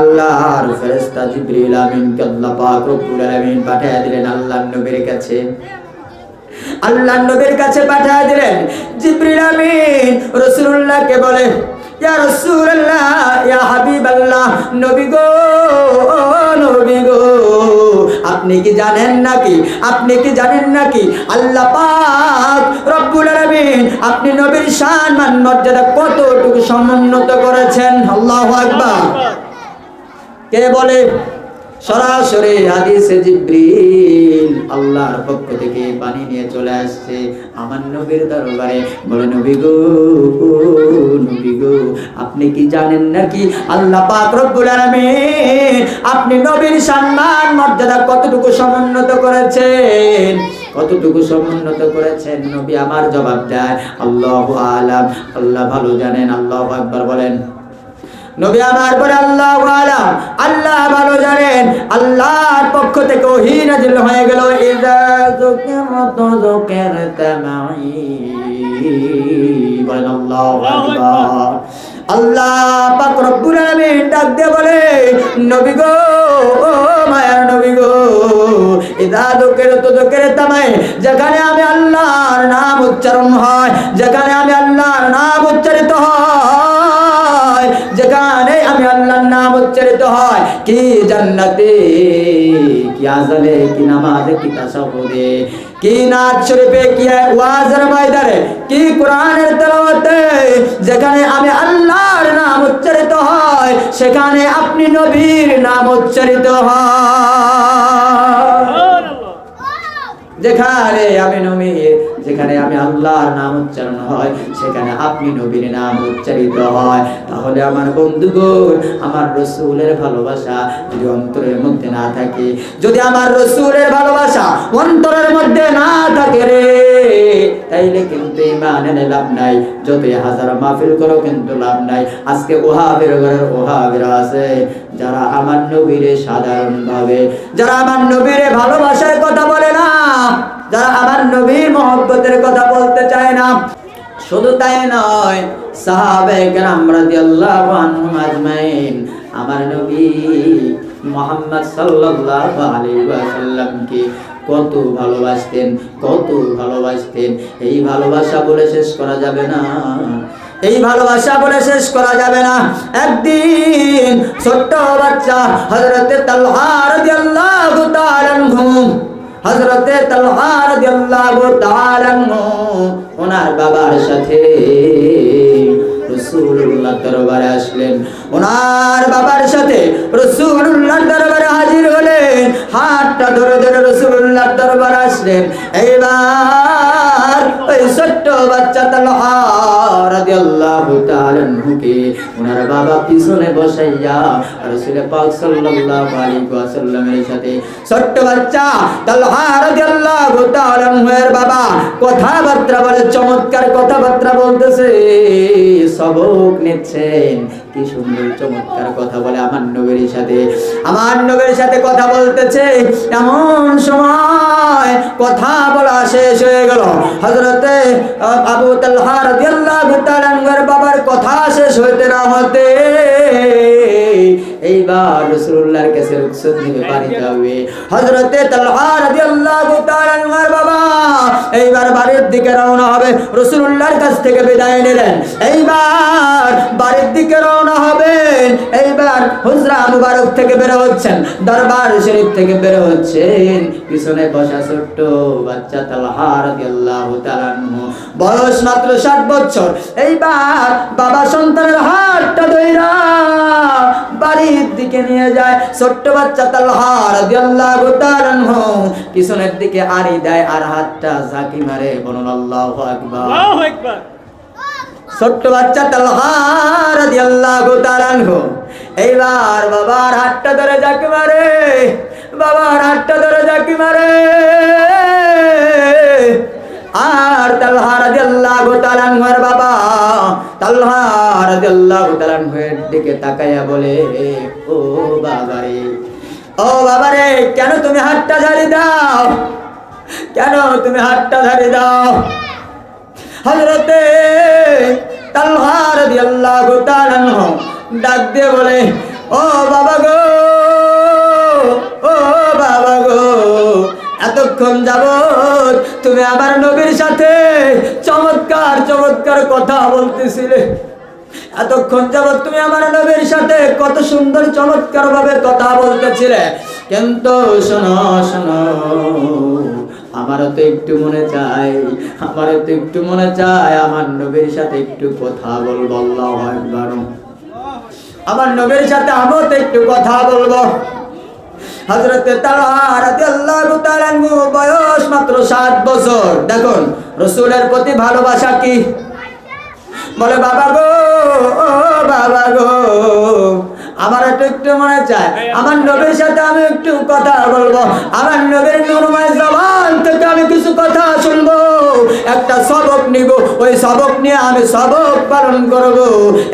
আল্লাহর ফেরেশতা আল্লাহ পাক রব্বুল আলামিন পাঠিয়ে দিলেন, আল্লাহর নবীর কাছে। আল্লাহর নবীর কাছে পাঠিয়ে দিলেন আমিন রাসূলুল্লাহকে বলে, ইয়া রাসূলুল্লাহ, ইয়া হাবিবাল্লাহ, নবী গো নবী গো, আপনি কি জানেন নাকি? আপনি কি জানেন নাকি? আল্লাহ পাক রব্বুল আলামিন আপনি নবীর শান মান মর্যাদা কতটুকু সমুন্নত করেছেন? আল্লাহু আকবার। কে বলে? সরাসরি হাদিসে জিব্রিল আল্লাহর পক্ষ থেকে পানি নিয়ে চলে আসছে। আমার নবীর দরবারে বলে, নবী গো নবী গো, আপনি কি জানেন নাকি? আল্লাহ পাক রব্বুল আলামিন আপনি নবীর সম্মান, মর্যাদা কতটুকু সমুন্নত করেছেন? কতটুকু সমুন্নত করেছেন? নবী, আমার জবাব দেয়, আল্লাহু আলাম। আল্লাহ ভালো জানেন, আল্লাহু আকবার বলেন। নবী আমার পরে আল্লাহ আলাম। আল্লাহ ভালো জানেন আল্লাহর পক্ষ থেকে ওহী নাযিল হয়ে গেল ইযা যুকিরাত যুকিরতা মাই আল্লাহু আকবার। আল্লাহ পাক রব্বুল আলামিন ডাক দিয়ে বলে নবী গো ও মায়ার নবী গো ইদা দুকের তো দুকের তামাই যেখানে আমি আল্লাহর নাম উচ্চারণ হয় যেখানে আমি আল্লাহর নাম উচ্চারিত হয় যেখানে আমি আল্লাহর নাম উচ্চারিত হয়। কি জান্নাতে কি আজানে কি নামাজে কি তাসাহুদে কি নাচ শরীফে কি ওয়াজের ময়দানে কি কোরআনের তেলাওয়াতে যেখানে আমি আল্লাহর নাম উচ্চারিত হয় সেখানে আপনি নবীর নাম উচ্চারিত হয়। যেখানে আমি নবী যেখানে আমি আল্লাহর নাম উচ্চারণ হয়, সেখানে আপনি নবীর নাম উচ্চারিত হয়। তাহলে আমার বন্ধুগণ, আমার রসুলের ভালোবাসা যদি অন্তরের মধ্যে না থাকে, যদি আমার রসুলের ভালোবাসা অন্তরের মধ্যে না থাকে রে, তাইলে কিন্তু ইমান লাভ নাই। যতই হাজার মাহফিল করো, কিন্তু লাভ নাই। আজকে ওহাবের ঘরের ওহাবের আছে, যারা আমার নবীরে সাধারণ ভাবে যারা আমার নবীরে ভালোবাসার কথা বলে না যারা আমার নবীর মহব্বতের কথা বলতে চায় না, শুধু তাই নয় আমার নবী মোহাম্মদ সাল্লাল্লাহু আলাইহি কত ভালোবাসতেন কত ভালোবাসতেন। এই ভালোবাসা বলে শেষ করা যাবে না, এই ভালোবাসা বলে শেষ করা যাবে না। একদিন ছোট্ট বাচ্চা হযরতে তালহা রাদিয়াল্লাহু আনহু আনহু, ওনার বাবার সাথে রসুল্লাহ দরবারে আসলেন। ওনার বাবার সাথে রসুল্লাহ দরবারে হাজির হলেন। হাতটা ধরে ধরে রসুল্লাহ দরবারে আসলেন। এইবার ওই ছোট্ট বাচ্চা তালহা রাদিয়াল্লাহু ওনার বাবা পিছনে বসাইয়া রাসূল পাক সাল্লাল্লাহু আলাইহি ওয়াসাল্লামের সাথে, ছোট্ট বাচ্চা তালহা রাদিয়াল্লাহু বাবা কথাবার্তা বলে, চমৎকার কথাবার্তা বলতেছে, সবক নিচ্ছেন। কি সুন্দর, চমৎকার কথা বলে আমার নবীর সাথে। আমার নবীর সাথে কথা বলতেছে, এমন সময় কথা বলা শেষ হয়ে গেল। হজরতে আবু তালহা রাদিয়াল্লাহু তাআলার বাবার কথা শেষ হইতে না হতে এইবার রাসূলুল্লাহর কাছে রুখসত নিতে বাড়িতে হবে হযরতে তালহা রাদিয়াল্লাহু বাবা এইবার বাড়ির দিকে রওনা হবে রাসূলুল্লাহর কাছ থেকে বিদায় নিলেন। এইবার বাড়ির দিকে রওনা হবেন এইবার হুজরা মুবারক থেকে বের হচ্ছেন দরবার শরীফ থেকে বের হচ্ছেন। পিছনে বসা ছোট্ট বাচ্চা তালহা রাদিয়াল্লাহু তাআলা বয়স মাত্র সাত বছর। এইবার বাবা সন্তানের হাতটা ধইরা বাড়ির দিকে নিয়ে যায়। ছোট্ট বাচ্চা তালহা রাদিয়াল্লাহু তাআলা পিছনের দিকে আড়ি দেয় আর হাতটা ঝাঁকি মারে। বলুন আল্লাহু আকবার। আল্লাহু আকবার। ছোট্ট বাচ্চা তালহা রাদিয়াল্লাহু তাআলা এইবার বাবার হাতটা ধরে ঝাঁকি মারে। বাবার হাতটা ধরে ঝাঁকি মারে। আর তালহা রাদিয়াল্লাহু তাআলা আনহুর বাবা তালহা রাদিয়াল্লাহু তাআলা আনহুর দিকে তাকায়া বলে, ও বাবা রে ও বাবা রে কেন তুমি হাতটা ঝাড়ি দাও? কেন তুমি হাতটা ঝাড়ি দাও? হযরতে তালহা রাদিয়াল্লাহু তাআলা আনহু ডাক দিয়ে বলে, ও বাবা গো, ও বাবা গো এতক্ষণ যাব তুমি আমার নবীর সাথে চমৎকার চমৎকার কথা বলতেছিলে। এতক্ষণ যাবত তুমি আমার নবীর সাথে কত সুন্দর, চমৎকার ভাবে কথা বলতেছিলে। কিন্তু শোনো শোনো আমারও তো একটু মনে চাই আমারও তো একটু মনে চায় আমার নবীর সাথে একটু কথা বলব, আল্লাহ একবার আমার নবীর সাথে আমিও তো একটু কথা বলব। হজরতে বয়স মাত্র সাত বছর। দেখুন, রসুলের প্রতি ভালোবাসা কি? বলে, বাবা গো বাবা গো আমার একটু একটু মনে চায়। আমার নবীর সাথে আমি একটু কথা বলব। আমার নবীর নুরময় জবান থেকে আমি কিছু কথা শুনব। একটা সবক নিব ওই সবক নিয়ে আমি সবক পালন করব।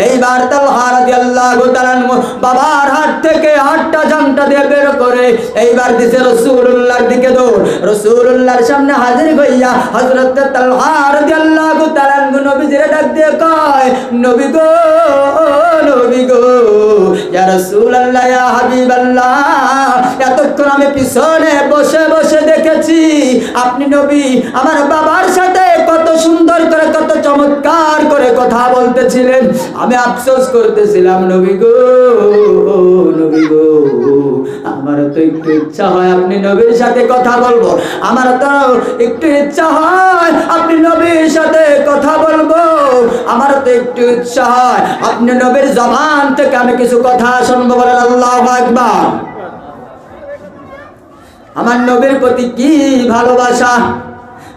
এইবার তাল হারাদি আল্লাহ বাবার হাত থেকে হাতটা জামটা দিয়ে বের করে এইবার দিছে রসুল্লাহর দিকে দৌড়। রসুল্লাহর সামনে হাজির হইয়া হজরত তাল হারাদি আল্লাহ নবীজিরে ডাক দিয়ে কয় নবী গো নবী গো ইয়া রাসূলুল্লাহ, ইয়া হাবিবাল্লাহ, এতক্ষণ আমি পিছনে বসে বসে দেখেছি, আপনি নবী, আমার বাবার সাথে সুন্দর করে কত চমৎকার করে কথা বলতেছিলেন। আমি আফসোস করতেছিলাম, নবী গো নবী গো, আমার তো একটু ইচ্ছা হয় আপনি নবীর সাথে কথা বলব। আমার তো একটু ইচ্ছা হয় আপনি নবীর সাথে কথা বলব। আমার তো একটু ইচ্ছা হয় আপনি নবীর জবান থেকে আমি কিছু কথা শুনব বলেন আল্লাহ আকবার। আমার নবীর প্রতি কি ভালোবাসা?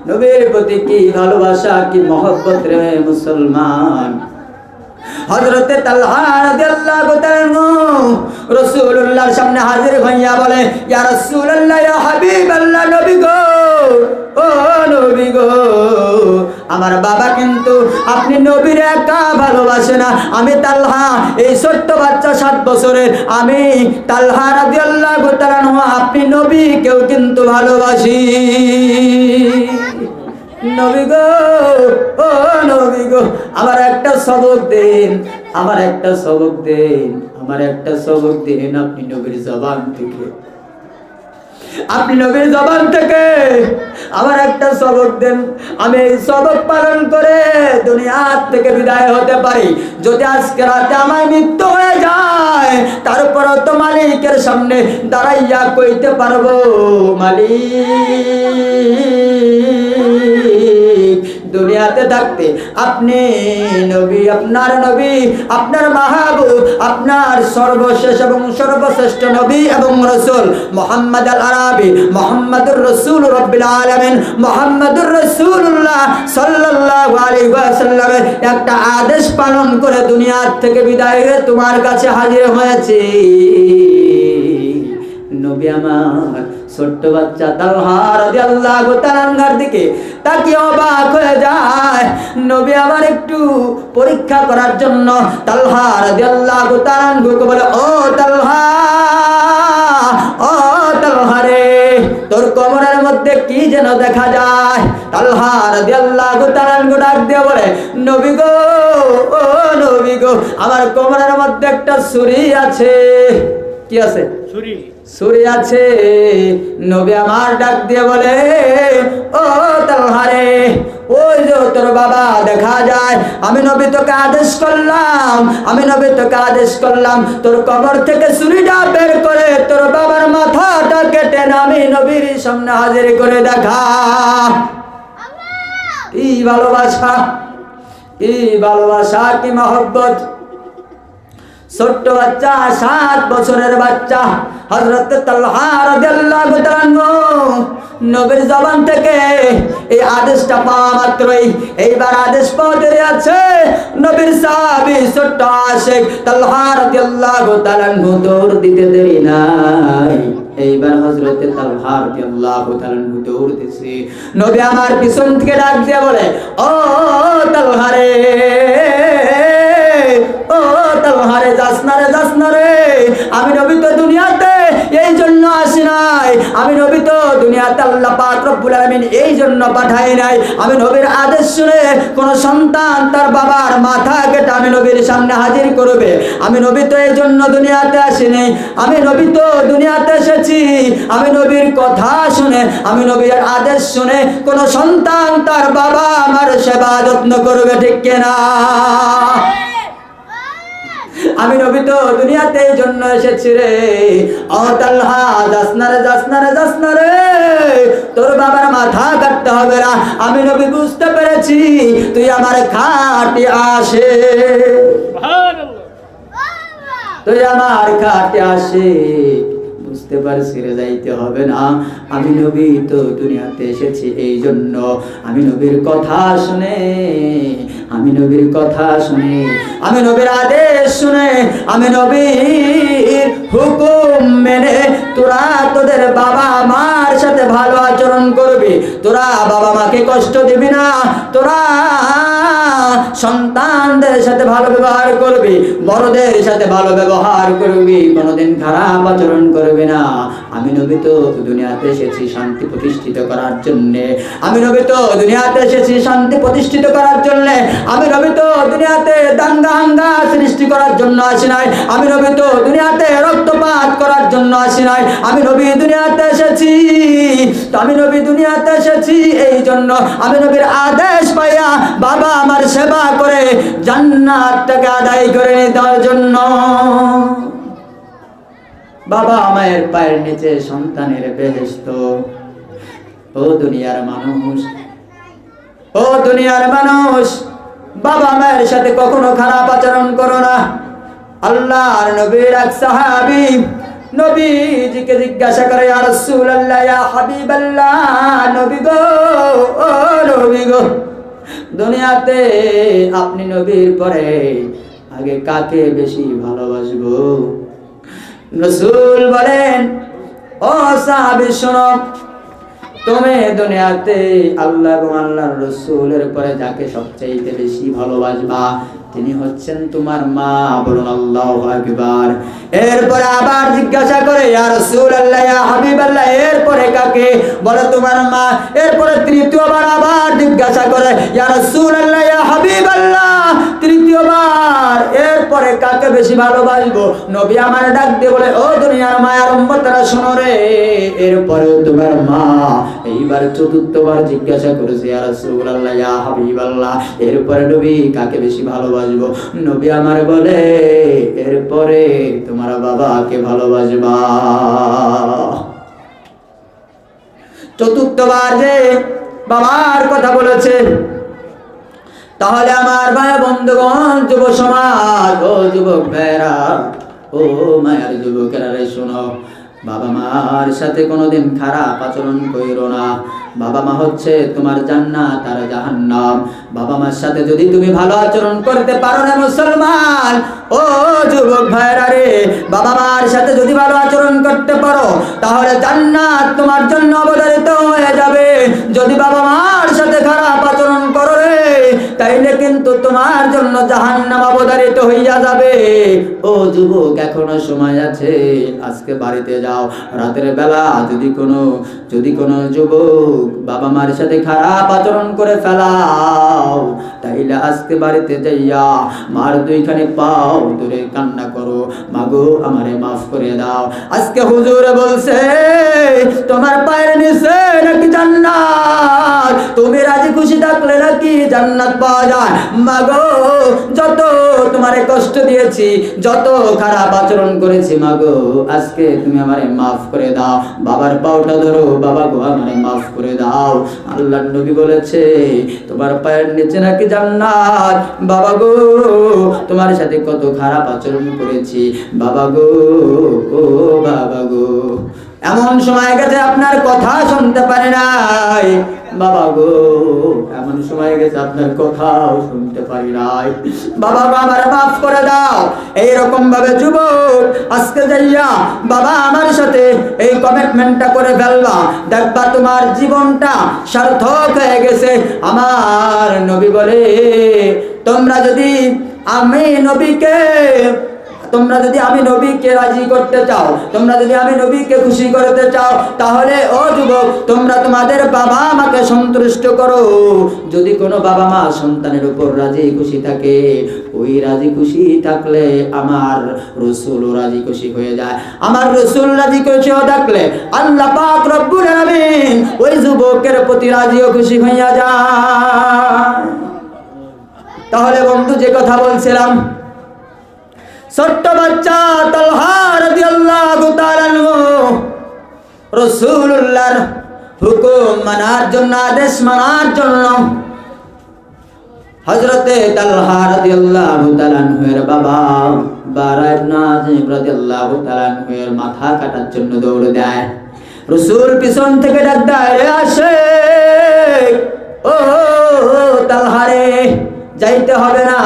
নবীর প্রতি কি ভালোবাসা, কি মহব্বত রে মুসলমান? রাদিয়াল্লাহু তাআলা সামনে হাজির হইয়া বলে গো, ও গো, আমার বাবা কিন্তু আপনি নবীর একা ভালোবাসে না। আমি তালহা, এই ছোট্ট বাচ্চা সাত বছরের। আমি তালহা রাদিয়াল্লাহু তাআলা আপনি নবী কেউ কিন্তু ভালোবাসি। নবী ও নবী আমার একটা সবক দিন, আমার একটা সবক দিন, আমার একটা সবক দিন আপনি নবীর জবান থেকে। আপনি নবীর জবান থেকে আমার একটা সবক দেন। আমি এই সবক পালন করে দুনিয়ার থেকে বিদায় হতে পারি। যদি আজকে রাতে আমার মৃত্যু হয়ে যায় তারপর তো মালিকের সামনে দাঁড়াইয়া কইতে পারব, মালিক। দুনিয়াতে থাকতে। আপনি নবী, আপনার নবী, আপনার মাহবুব, আপনার সর্বশেষ এবং সর্বশ্রেষ্ঠ নবী এবং রসুল মোহাম্মদ আল আরাবি, মোহাম্মদুর রসুল রব্বিল আলমিন, মোহাম্মদুর রসুল্লাহ আলাইহি ওয়াসাল্লামের একটা আদেশ পালন করে দুনিয়ার থেকে বিদায় হয়ে তোমার কাছে হাজির হয়েছে। নবী আমার ছোট্ট বাচ্চা তালহা রাদিয়াল্লাহু তাআলার দিকে তাকে অবাক হয়ে যায়। নবী আবার একটু পরীক্ষা করার জন্য তালহা রাদিয়াল্লাহু তাআলাকে বলে, ও তালহা, ও তালহারে তোর কোমরের মধ্যে কি যেন দেখা যায়? তালহার তালহা রাদিয়াল্লাহু তাআলা ডাক দিয়ে বলে, নবী গো, ও নবী গো, আমার কোমরের মধ্যে একটা ছুরি আছে। কি আছে? ছুরি। সুরি আছে। নবী আমার ডাক দিয়ে বলে ও তালহারে ওই যে তোর বাবা দেখা যায়। আমি নবী তোকে আদেশ করলাম আমি নবী তোকে আদেশ করলাম। তোর কবর থেকে ছুরিটা বের করে তোর বাবার মাথাটা কেটে আমি নবীর সামনে হাজির করে দেখা। কি ভালোবাসা কি ভালোবাসা কি মহব্বত। ছোট্ট বাচ্চা, সাত বছরের বাচ্চা হজরত নবীর জবান থেকে এই আদেশটা পাওয়া মাত্রই। এইবার আদেশ পাওয়া দেরি আছে নবীর সাহাবী ছোট্ট তালহা রাদিয়াল্লাহু তাআলা দৌড় দিতে দেরি নাই। এইবার হজরতে তালহার রাদিয়াল্লাহু দৌড় দিছে নবী আমার পিছন থেকে ডাক দিয়ে বলে, ও তালহা রে ও, তালহারে যাস না রে, যাস না রে। আমি নবী তো দুনিয়াতে এই জন্য আসি নাই। আমি নবী তো দুনিয়াতে আল্লাহ পাক রব্বুল আলামিন এই জন্য পাঠাই নাই। আমি নবীর আদেশ শুনে কোন সন্তান তার বাবার মাথা কেটে আমি নবীর সামনে হাজির করবে। আমি নবী তো এই জন্য দুনিয়াতে আসিনি। আমি নবী তো দুনিয়াতে এসেছি। আমি নবীর কথা শুনে, আমি নবীর আদেশ শুনে কোন সন্তান তার বাবা আমার সেবা যত্ন করবে ঠিক কিনা? আমি নবী তো দুনিয়াতে এই জন্য এসেছি রে। ও তাল্হা জাসনারে জাসনারে রে যাস না রে যাস না রে। তোর বাবার মাথা কাটতে হবে না। আমি নবী বুঝতে পেরেছি তুই আমার খাটি আসে তুই আমার খাটি আসে বুঝতে পারছি রে যাইতে হবে না। আমি নবী তো দুনিয়াতে এসেছি এই জন্য আমি নবীর কথা শুনে, আমি নবীর কথা শুনে, আমি নবীর আদেশ শুনে, আমি নবীর হুকুম মেনে তোরা তোদের বাবা মার সাথে ভালো আচরণ করবি। তোরা বাবা মাকে কষ্ট দিবি না, তোরা সন্তানদের সাথে ভালো ব্যবহার করবি, বড়দের সাথে ভালো ব্যবহার করবি, কোনোদিন খারাপ আচরণ করবি না। আমি নবী তো দুনিয়াতে এসেছি, শান্তি প্রতিষ্ঠিত করার জন্য। আমি নবী তো দুনিয়াতে এসেছি, শান্তি প্রতিষ্ঠিত করার জন্য। আমি নবী তো দুনিয়াতে দাঙ্গা হাঙ্গা সৃষ্টি করার জন্য আসি নাই। আমি নবী তো দুনিয়াতে রক্তপাত করার জন্য আসি নাই। আমি নবী দুনিয়াতে এসেছি, তো আমি নবী দুনিয়াতে এসেছি এই জন্য। আমি নবীর আদেশ পাইয়া বাবা আমার সেবা করে জান্নাতটাকে আদায় করে দেওয়ার জন্য। বাবা মায়ের পায়ের নিচে সন্তানের বেহেস্ত ও দুনিয়ার মানুষ, ও দুনিয়ার মানুষ, বাবা মায়ের সাথে কখনো খারাপ আচরণ করো না। আল্লাহর নবীর এক সাহাবী নবীজিকে জিজ্ঞাসা করে, ইয়া রাসূলুল্লাহ, ইয়া হাবিবাল্লাহ, নবী গো, ও নবী গো, দুনিয়াতে আপনি নবীর পরে আগে কাকে বেশি ভালোবাসবো? রসুল বলেন, ও সাহাবী, শোনো, তুমি দুনিয়াতে আল্লাহ এবং আল্লাহর রসুলের পরে যাকে সবচেয়ে বেশি ভালোবাসবা, তিনি হচ্ছেন তোমার মা। বলুন, আল্লাহ আকবার। এরপরে আবার জিজ্ঞাসা করে, ইয়া রাসূলুল্লাহ, ইয়া হাবিবাল্লাহ, এরপরে কাকে? বলে, তোমার মা। এরপরে তৃতীয়বার আবার জিজ্ঞাসা করে, ইয়া রাসূলুল্লাহ, ইয়া হাবিবাল্লাহ? তৃতীয়বার এরপরে কাকে বেশি ভালোবাসবো? নবী আমার ডাক বলে, ও দুনিয়ার মায়ার উম্মতরা, শোনো রে। এরপরে তোমার মা এইবার চতুর্থবার জিজ্ঞাসা করেছে, ইয়া রাসূলুল্লাহ, ইয়া হাবিবাল্লাহ। এরপরে নবী, কাকে বেশি ভালোবাসবো? নবী আমার বলে, এরপরে তোমার বাবাকে ভালোবাসবা। চতুর্থবার যে বাবার কথা বলেছে তাহলে আমার ভাই বন্ধুগণ, যুব সমাজ, ও যুবক ভাইরা ও মায়ের যুবকেরা রে, শোনো। বাবা মার সাথে কোনোদিন খারাপ আচরণ কইরো না। বাবা মা হচ্ছে তোমার জান্নাত আর জাহান্নাম। বাবা মার সাথে যদি তুমি ভালো আচরণ করতে পারো না মুসলমান, ও যুবক ভাইরা রে, বাবা মার সাথে যদি ভালো আচরণ করতে পারো, তাহলে জান্নাত তোমার জন্য অবধারিত হয়ে যাবে। যদি বাবা মার তাইলে কিন্তু তোমার জন্য জাহান্নাম অবধারিত হইয়া যাবে। ও যুবক, এখনও সময় আছে, আজকে বাড়িতে যাও। রাতের বেলা যদি কোনো যদি কোনো যুবক বাবা মার সাথে খারাপ আচরণ করে ফেলাও, তাইলে আজকে বাড়িতে যাইয়া মার দুইখানে পাও দূরে কান্না করো। মাগো, আমারে মাফ করে দাও। আজকে হুজুর বলছে, তোমার পায়ের নিচে নাকি জান্নাত? তুমি রাজি খুশি থাকলে নাকি জান্নাত পাওয়া যায়? মাগো যত তোমারে কষ্ট দিয়েছি, যত খারাপ আচরণ করেছি মাগো আজকে তুমি আমারে মাফ করে দাও। বাবার পাওটা ধরো, বাবা গো, আমারে মাফ করে দাও। আল্লাহ নবী বলেছে, তোমার পায়ের নিচে নাকি জান্নাত? বাবা গো, তোমার সাথে কত খারাপ আচরণ করেছি। বাবা গো, ও বাবা গো। এমন সময় গেছে, আপনার কথা শুনতে পারে নাই। বাবা গো, এমন সময় গেছে আপনার কথাও শুনতে পারি নাই। বাবা আমার মাফ করে দাও। এই রকম ভাবে যুবক, আজকে যাইয়া বাবা আমার সাথে এই কমিটমেন্টটা করে ফেলবা। দেখবা তোমার জীবনটা সার্থক হয়ে গেছে। আমার নবী বলে, তোমরা যদি আমি নবীকে তোমরা যদি আমি নবীকে রাজি করতে চাও, তোমরা যদি আমি নবীকে খুশি করতে চাও, তাহলে, ও যুবক, তোমরা তোমাদের বাবা মাকে সন্তুষ্ট করো। যদি কোনো বাবা মা সন্তানের উপর রাজি খুশি থাকে, ওই রাজি খুশি থাকলে আমার রসুল রাজি খুশি হয়ে যায়। আমার রসুল রাজি খুশি থাকলে আল্লাহ পাক রব্বুল আলামিন ওই যুবকের প্রতি রাজিও খুশি হইয়া যায়। তাহলে বন্ধু, যে কথা বলছিলাম ছোট্ট বাচ্চা তালহা রাদিয়াল্লাহু তাআলা রাসূলুল্লাহর হুকুম মানার জন্য, আদেশ মানার জন্য হযরতে তালহা রাদিয়াল্লাহু তাআলা আনহুর বাবা বারা ইবনে আযিম রাদিয়াল্লাহু তাআলা আনহুর মাথা কাটার জন্য দৌড় দেয়। রাসূল পিছন থেকে ডাক দেয় আসে ও, তালহা রে। যাইতে হবে না।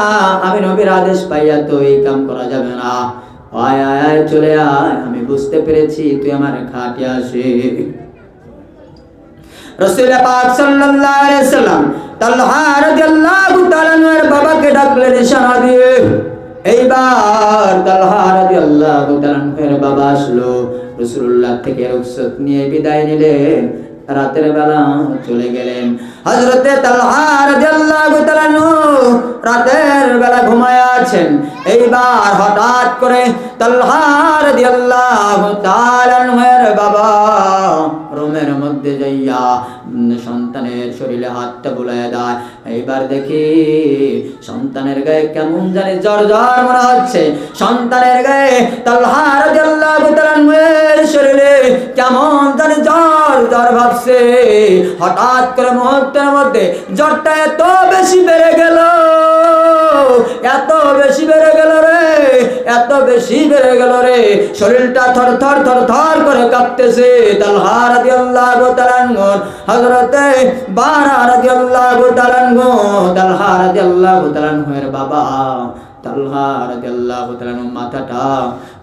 আমি নবীর আদেশ পাইয়া তো এই কাম করা যাবে না। আয় আয় আয়, চলে আয়। আমি বুঝতে পেরেছি, তুই আমার খাটে আসে রসুল পাক সাল্লাল্লাহু আলাইহি সাল্লাম তালহা রাদিয়াল্লাহু তাআলা এর বাবাকে ডাকলেন ইশারা দিয়ে এইবার তালহা রাদিয়াল্লাহু তাআলা এর বাবা আসলো। রাসূলুল্লাহ থেকে রুখসত নিয়ে বিদায় নিলেন। রাতের বেলা চলে গেলেন। হজরতে তালহা রাদিয়াল্লাহু রাতের বেলা ঘুমায় আছেন এইবার হঠাৎ করে তালহা রাদিয়াল্লাহু তাআলা বাবা রুমের মধ্যে যাইয়া সন্তানের শরীরে হাতটা বুলাইয়া দেয়। এইবার দেখি সন্তানের গায়ে কেমন জানি জ্বর জ্বর মনে হচ্ছে। সন্তানের গায়ে তালহার শরীরে কেমন জানি জ্বর জ্বর ভাবছে। হঠাৎ করে মুহূর্তের মধ্যে জ্বরটা এত বেশি বেড়ে গেল। এত বেশি বেড়ে গেল রে, এত বেশি বেড়ে গেল রে। শরীরটা থর থর থর থর করে কাঁপতেছে। তালহা রাদিয়াল্লাহু তাআলা হযরতে বারা রাদিয়াল্লাহু তাআলা তালহা তাআলা এর বাবা। তালহা মাথাটা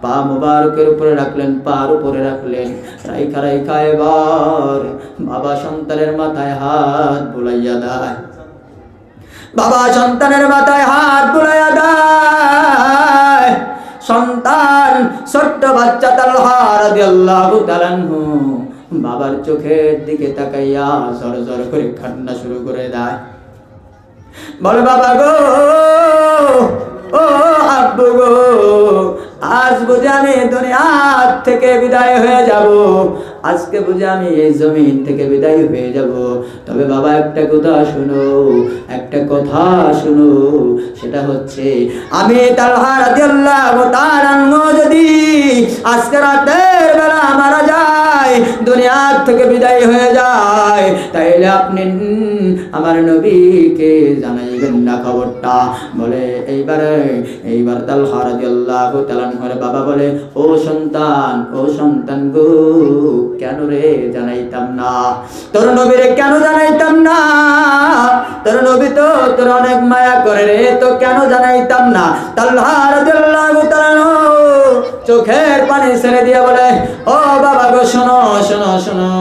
পা মুবারকের উপরে রাখলেন, পার উপরে রাখলেন। রাইখা রাইখা এবার বাবা সন্তানের মাথায় হাত বুলাইয়া দেয়। বাবা সন্তানের মাথায় হাত বুলাইয়া দেয়। সন্তান, ছোট্ট বাচ্চা তার তাআলা আনহু বাবার চোখের দিকে তাকাইয়া জর জর করে কান্না শুরু করে দেয়। বলে, বাবা গো, ও আব্বু গো, আজ বুঝে আমি দুনিয়ার থেকে বিদায় হয়ে যাব। আজকে বুঝে আমি এই জমিন থেকে বিদায় হয়ে যাব। তবে বাবা, একটা কথা শুনো, একটা কথা শুনো, সেটা হচ্ছে, আমি তার যদি আজকে রাতের বেলা মারা যায় দুনিয়ার থেকে বিদায় হয়ে যায়। তাইলে আপনি আমার নবীকে জানাইবেন না খবরটা। বলে, এইবারে, এইবার তালহা রাদিয়াল্লাহু তাআলা আনহুর বাবা বলে, ও সন্তান ও সন্তান গো, কেন রে জানাইতাম না? তোর নবীরে কেন জানাইতাম না? তোর নবী তো তোর অনেক মায়া করে রে, তো কেন জানাইতাম না? রাদিয়াল্লাহু তাআলা আনহু চোখের পানি ছেড়ে দিয়ে বলে, ও বাবা গো, শোনো শোনো শোনো।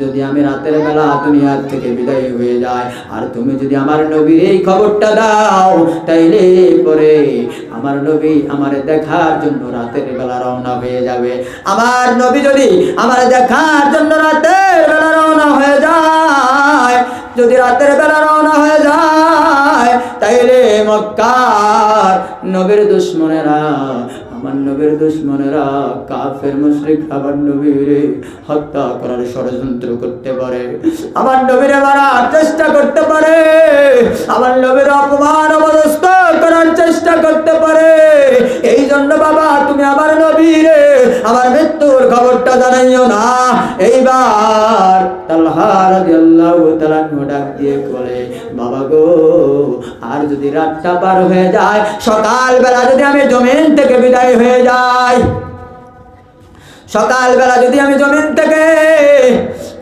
যদি আমি রাতের বেলা দুনিয়ার থেকে বিদায় হয়ে যায় আর তুমি যদি আমার নবীর এই খবরটা দাও, তাইলে পরে আমার নবী আমার দেখার জন্য রাতের বেলা রওনা হয়ে যাবে। আমার নবী যদি আমার দেখার জন্য রাতের বেলা রওনা হয়ে যায়, যদি রাতের বেলা রওনা হয়ে যায়, তাইলে মক্কার নবীর দুশ্মনেরা আমার দুশ্মনেরা, কাফের মুশরিক আমার নবীর হত্যা করার ষড়যন্ত্র করতে পারে। আমার চেষ্টা করতে পারে। আমার নবীর অপমান অবদস্ত করার চেষ্টা করতে পারে। এই জন্য বাবা, তুমি আমার নবীরে, আমার মৃত্যুর খবরটা জানাইও না। এইবার তালহা রাদিয়াল্লাহু তাআলা দিয়ে বলে, বাবা গো, আর যদি রাতটা পার হয়ে যায়, সকালবেলা যদি আমি জমিন থেকে বিদায় হয়ে যাই, সকালবেলা যদি আমি জমিন থেকে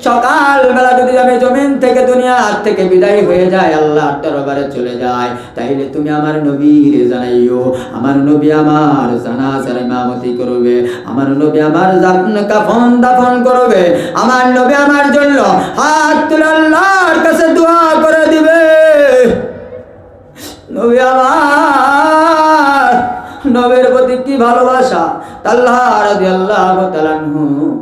সকালবেলা যদি আমি জমিন থেকে দুনিয়ার থেকে বিদায় হয়ে যায়, আল্লাহর দরবারে চলে যায়, তাইলে তুমি আমার নবীর জানাইও। আমার নবী আমার জানাজার ইমামতি করবে। আমার নবী আমার কাফন দাফন করবে। আমার নবী আমার জন্য হাত তুলে আল্লাহর কাছে দোয়া করে দিবে। নবী আমার নবের প্রতি কি ভালোবাসা? তাল্লাহ রাদিয়াল্লাহু তাআলা আনহু।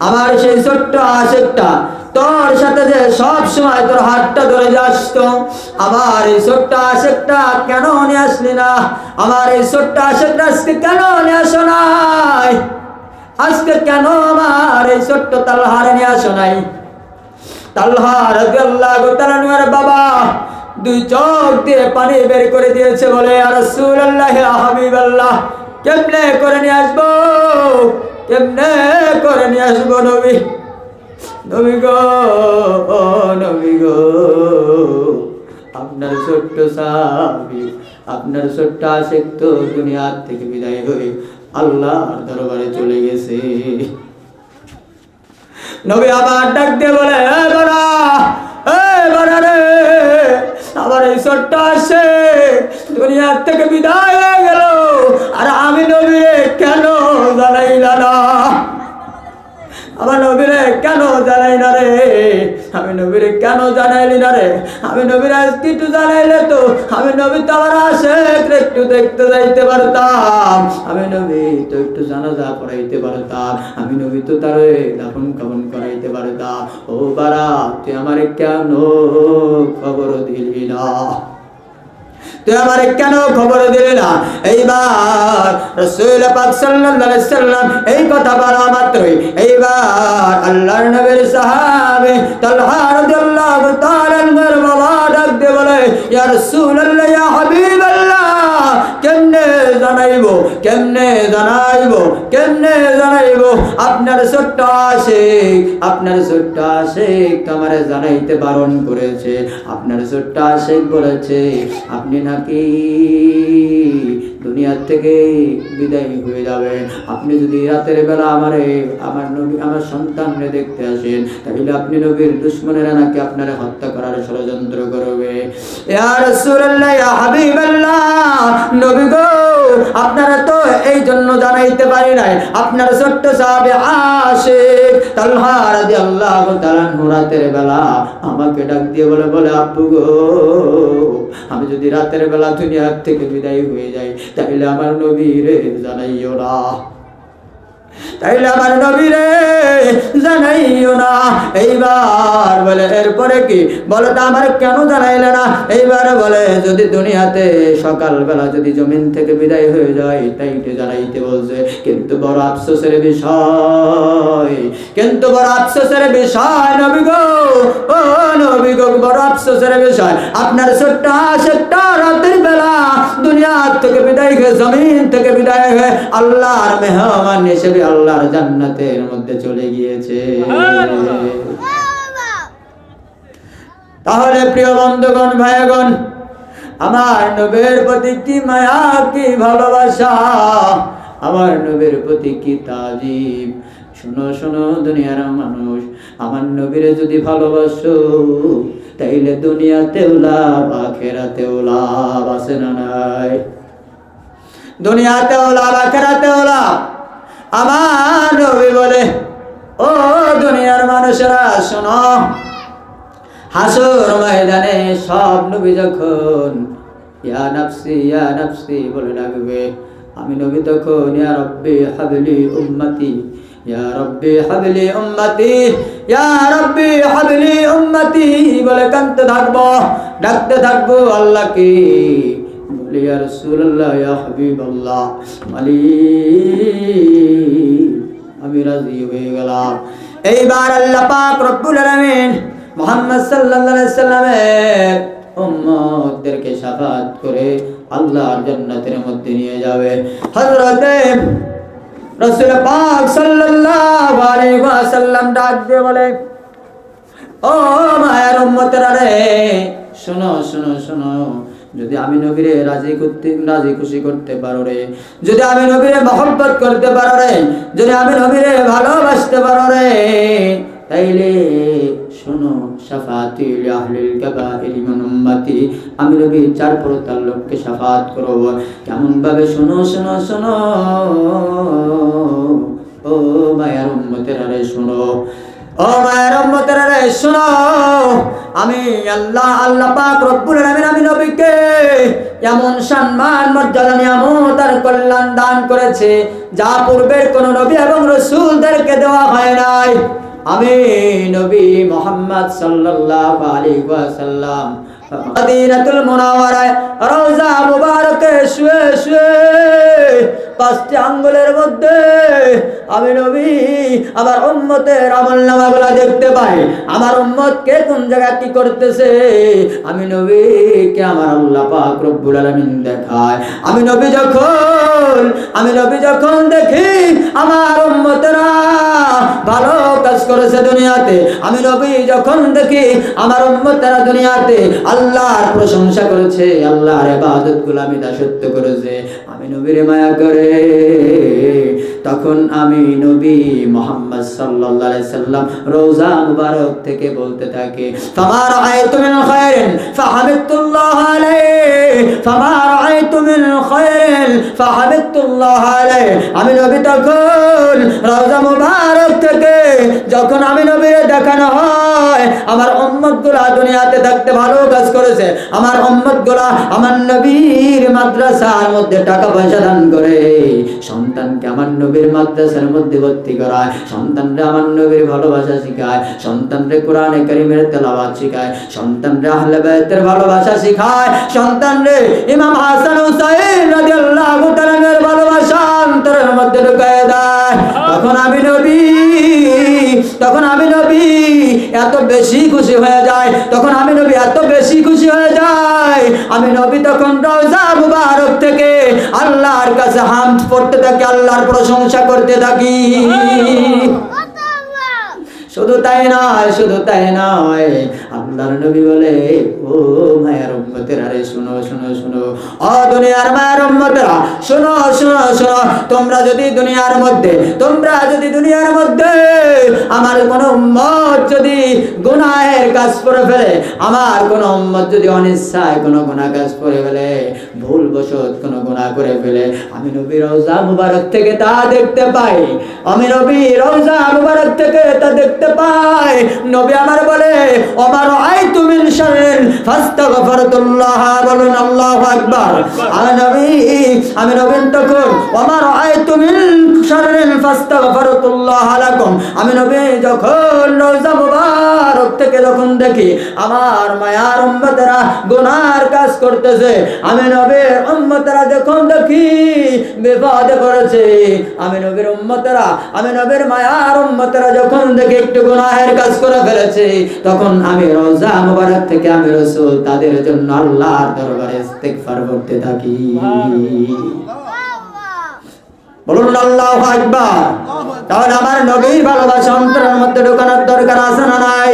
আমার সেই ছোট্ট আশেকটা তোর সাথে যে সব সময় তোর হাতটা ধরে যাস তো আমার এই ছোট্ট আশেকটা কেন নিয়ে আসলি না? আমার এই ছোট্ট আশেকটা আজকে কেন নিয়ে আসো নাই? আজকে কেন আমার এই ছোট্ট তালহারে নিয়ে আসো নাই? তালহা রাদিয়াল্লাহু তাআলা আনহুর বাবা দুই চোখ দিয়ে পানি বের করে দিয়েছে বলে আর রাসূলুল্লাহ, ইয়া হাবিবাল্লাহ, কেমনে করে নিয়ে আসব? কেমনে নিয়ে আসব নবী? নবী গো নবী গো, আপনার ছোট্ট সাহাবি আপনার ছোট্ট আশেক তো দুনিয়ার থেকে বিদায় হয়ে আল্লাহর দরবারে চলে গেছে। নবী আবার ডাক দিয়ে বলে, এ বাড়া এ বাড়া রে, আমার এই ছোট্ট আসে দুনিয়ার থেকে বিদায় হয়ে গেল। আর আমি নবী রে কেন জানাইলা না? আমার নবীরে কেন জানাই না রে? আমি নবীরে কেন জানাইলি না রে? আমি নবীর আজকে একটু জানাইলে তো আমি নবী তো আমার আসে একটু দেখতে যাইতে পারতাম। আমি নবী তো একটু জানাজা পড়াইতে পারতাম। আমি নবী তো তার দাফন কামন করাইতে পারতাম। ও বারা, তুই আমারে কেন খবর দিলি না? তুই আমার কেন খবর দিলি না? এইবার রসুল পাক সাল্লাল্লাহু সাল্লাম এই কথা বলা মাত্রই। এইবার আল্লাহর নবীর সাহাবে তালহা রাদিয়াল্লাহু তাআলা বাবা ডাক দিয়ে বলে, ইয়া রাসূলুল্লাহ, ইয়া হাবিবাল্লাহ। কেমনে জানাইব? কেমনে জানাইব? কেমনে জানাইব? আপনার ছোট্ট আসে আপনার ছোট্ট আসে আমারে জানাইতে বারণ করেছে। আপনার ছোট্ট আসে বলেছে, আপনি নাকি দুনিয়ার থেকে বিদায় হয়ে যাবেন। আপনি যদি রাতের বেলা আমারে, আমার নবী, আমার সন্তানরে দেখতে আসেন, তাহলে আপনি নবীর দুশ্মনেরা নাকি আপনারে হত্যা করার ষড়যন্ত্র করবে। আপনারা তো এই জন্য জানাইতে পারি নাই। আপনার ছোট্ট সাহাবে আশিক তালহা রাদিয়াল্লাহু তাআলা আনহু রাতের বেলা আমাকে ডাক দিয়ে বলে বলে, আব্বু গো, আমি যদি রাতের বেলা দুনিয়ার থেকে বিদায় হয়ে যাই তাহলে আমার নবীরে জানাইও না। তাইলে আমার নবীরে জানাইও না। এইবার বলে, এরপরে কি? বলে তা আমার কেন জানাইলে না? এইবার বলে, যদি দুনিয়াতে সকালবেলা যদি জমিন থেকে বিদায় হয়ে যায়, তাই একটু জানাইতে বলছে, কিন্তু বড় আফসোসের বিষয়, কিন্তু বড় আফসোসের বিষয়, নবী গো, ও নবী গো, বড় আফসোসের বিষয়। আপনার ছোট্ট আশেকটা রাতের বেলা দুনিয়ার থেকে বিদায় হয়ে, জমিন থেকে বিদায় হয়ে, আল্লাহর মেহমান হিসেবে আল্লাহর জান্নাতের মধ্যে চলে গিয়েছে। তাহলে প্রিয় বন্ধুগণ, ভাইগণ, আমার নবের প্রতি কি মায়া, কি ভালোবাসা? আমার নবীর প্রতি কি তাজিব? শোনো শোনো, দুনিয়ার মানুষ, আমার নবীরে যদি ভালোবাসো, তাইলে দুনিয়াতেও লাভ, আখেরাতেও লাভ, আছে না নাই? দুনিয়াতেও লাভ, আখেরাতেও লাভ। আমার নবী বলে, ও দুনিয়ার মানুষেরা, শোনো। হাসর ময়দানে সব নবী যখন, ইয়া নাফসি ইয়া নাফসি বলে ডাকবে, আমি নবী তখন, ইয়া রব্বি হাবলি উম্মতি, ইয়া রব্বি হাবলি উম্মতি, ইয়া রব্বি হাবলি উম্মতি বলে কাঁদতে থাকব, ডাকতে থাকব আল্লাহকে। বলি ইয়া রাসূলুল্লাহ, ইয়া হাবিবাল্লাহ মালিক আমি রাজি হয়ে গেলাম। এইবার আল্লাহ পাক রব্বুল আলামিন মুহাম্মদ সাল্লাল্লাহু আলাইহি সাল্লামের উম্মতদেরকে শাফাত করে আল্লাহর জান্নাতের মধ্যে নিয়ে যাবে। হযরতে রাসূল পাক সাল্লাল্লাহু আলাইহি ওয়াসাল্লাম ডাক দিয়ে বলে, ও মায়ের উম্মতেরা রে, শোনো শোনো শোনো যদি আমি নবীরে রাজি করতে, রাজি খুশি করতে পারো রে, যদি আমি নবীরে মহব্বত করতে পারো রে, যদি আমি নবীরে ভালোবাসতে পারো রে, তাইলে শোনো, শাফাতুল আহলিল কাবাইর মিন আমি নবী চার প্রতার লোককে শাফাত করব। কেমন ভাবে শোনো শোনো শোনো, ও মায়ার উম্মতের আরে শোনো। ও মায়ের উম্মতের রে, শোনো। আমি আল্লাহ আল্লাহ পাক রব্বুল আলামিন, আমি নবীকে এমন সম্মান, মর্যাদা, নিয়ামত আর কল্যাণ দান করেছে, যা পূর্বের কোন নবী এবং রাসূলদেরকে দেওয়া হয় নাই। আমি নবী মোহাম্মদ সাল্লাল্লাহু আলাইহি ওয়াসাল্লাম। মদিনাতুল মুনাওয়ারায় রওজা মুবারকে শুয়ে শুয়ে পাঁচটি আঙ্গুলের মধ্যে আমি নবী, আমার উম্মতের আমল নামাগুলা দেখতে পাই। আমার উম্মত কে কোন জায়গায় কি করতেছে? আমি নবীকে আমার আল্লাহ পাক রব্বুল আলামিন দেখায়। আমি নবী যখন, আমি নবী যখন দেখি আমার উম্মতেরা ভালো কাজ করেছে দুনিয়াতে। আমি নবী যখন দেখি আমার উম্মতেরা দুনিয়াতে আল্লাহর প্রশংসা করেছে, আল্লাহর ইবাদত গুলামি দাসত্ব করেছে। আমি নবীর মায়া করে তখন আমি নবী মোহাম্মদ সাল্লাল্লাহু সাল্লাম রোজা মুবারক থেকে বলতে থাকি, ফামা রাআইতু মিন খায়রিন ফাহামিদুল্লাহ আলাইহি, ফামা আমি নবী তখন মুবারক থেকে যখন আমি দেখানো হয়, আমার দুনিয়াতে ভালো কাজ করেছে। আমার আমার নবীর মাদ্রাসার মধ্যে টাকা পয়সা দান করে। সন্তানকে আমার নবীর মাদ্রাসার মধ্যে ভর্তি করায়। সন্তানরা আমার নবীর ভালোবাসা শিখায়। সন্তানরে কোরআনে কারিমের তেলাওয়াত শিখায়। সন্তানরে আহলে ভালোবাসা শিখায়। সন্তানরে ইমাম হাসান হুসাইন রাদিয়াল্লাহু তাআলার ভালোবাসা অন্তরের মধ্যে ঢুকায় দেয়। তখন আমি নবী তখন আমি নবী এত বেশি খুশি হয়ে যায়। তখন আমি নবী এত বেশি খুশি হয়ে যায়। আমি নবী তখন রওজা মুবারক থেকে আল্লাহর কাছে হামদ পড়তে থাকি আল্লাহর প্রশংসা করতে থাকি। শুধু তাই নয়, শুধু তাই নয়। আল্লাহর নবী বলে, ও মায়ের উম্মতের, আরে শুনো শুনো শুনো। ও দুনিয়ার মায়ের উম্মতেরা, শুনো শুনো শুনো। তোমরা যদি দুনিয়ার মধ্যে, তোমরা যদি দুনিয়ার মধ্যে আমার কোন উম্মত যদি গুনাহের কাজ করে ফেলে, আমার কোন উম্মত যদি অনিচ্ছায় কোন গুনাহ কাজ করে ফেলে ভুল বশত কোন গুনাহ করে ফেলে। আমি নবী রওজা মুবারক থেকে তা দেখতে পাই। আমি নবী রওজা মুবারক থেকে তা দেখতে পাই। নবী আমার বলে আমার আই তুমি শারিন ফাস্তাগফিরুল্লাহ বলুন, আল্লাহু আকবার। আমি নবী আমি নবী তখন আমার আই তুমি শারিন ফাস্তাগফিরুল্লাহ লাকুম। আমি নবী যখন রওজা মুবারক থেকে যখন দেখি, আমার মায়ার উম্মতেরা গুনার কাজ করতেছে। আমি নবীর উম্মতেরা যখন দেখি বিপদে পড়েছে, আমি নবীর উম্মতেরা, আমি নবীর মায়ার উম্মতেরা যখন দেখি একটু গুনাহের কাজ করে ফেলেছে, তখন আমি রোজা মুবারক থেকে আমি রসুল তাদের জন্য আল্লাহর দরবারে ইস্তেগফার করতে থাকি। বলুন আল্লাহু আকবার। তাহলে আমার নবীর ভালোবাসা অন্তরের মধ্যে ঢোকানোর দরকার আছে না নাই?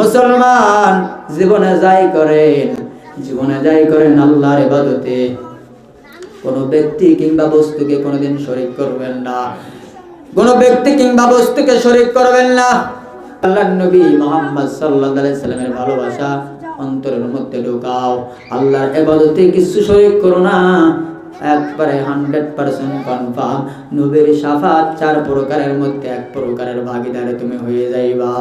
মুসলমান জীবনে যাই করেন জীবনে যাই করেন আল্লাহর ইবাদতে, কোন ব্যক্তি কিংবা বস্তুকে কোনোদিন শরীক করবেন না। কোন ব্যক্তি কিংবা বস্তুকে শরীক করবেন না। আল্লাহ নবী মোহাম্মদ আলাইহি সাল্লামের ভালোবাসা অন্তরের মধ্যে ঢোকাও। আল্লাহর ইবাদতে কিছু শরীক করো না। একবারে হান্ড্রেড পার্সেন্ট কনফার্ম, নবীর সাফাত চার প্রকারের মধ্যে এক প্রকারের ভাগিদারে তুমি হয়ে যাইবা।